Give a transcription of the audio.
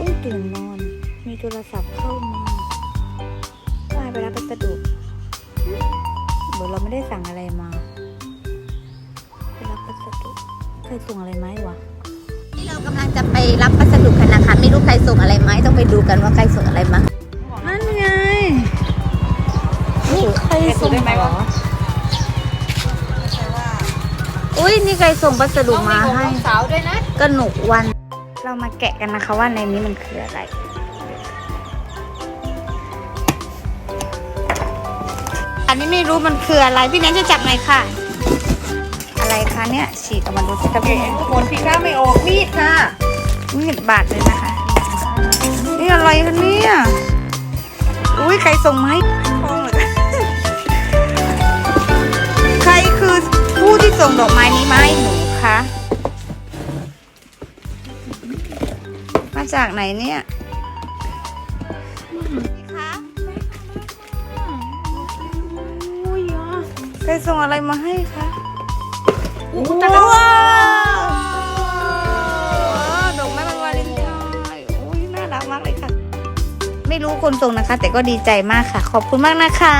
พิ่งตื่นนอน มีโทรศัพท์เข้ามาว่าไปรับพัสดุเหมือนเราไม่ได้สั่งอะไรมาไปรับพัสดุใครส่งอะไรไหมวะที่เรากำลังจะไปรับพัสดุกันนะคะไม่รู้ใครส่งอะไรไหมต้องไปดูกันว่าใครส่งอะไรมานั่นไงนี่ใครส่งเหรออุ้ยนี่ใครส่งพัสดุมาให้สาวด้วยนะกหนกวัน เรามาแกะกันนะคะว่าในนี้มันคืออะไร อันนี้ไม่รู้มันคืออะไร พี่แนนจะจับหน่อยค่ะ อะไรคะเนี่ยฉีกออกมาดูสิครับพี่แนนผลพีก้าไม่ออกมีดค่ะมีดบาดเลยนะคะ นี่อะไรคะเนี่ยอุ้ยใครส่งมาให้ทองเลยใครคือผู้ที่ส่งดอกไม้นี้มาให้หนู จากไหนเนี่ยนี่คะอุ้ยอะใครส่งอะไรมาให้คะอู้ว้ตะกะาวดอกไม้วันวาเลนไทน์โอ้ยน่ารักมากเลยค่ะ ไม่รู้คนส่งนะคะ แต่ก็ดีใจมากค่ะ ขอบคุณมากนะคะ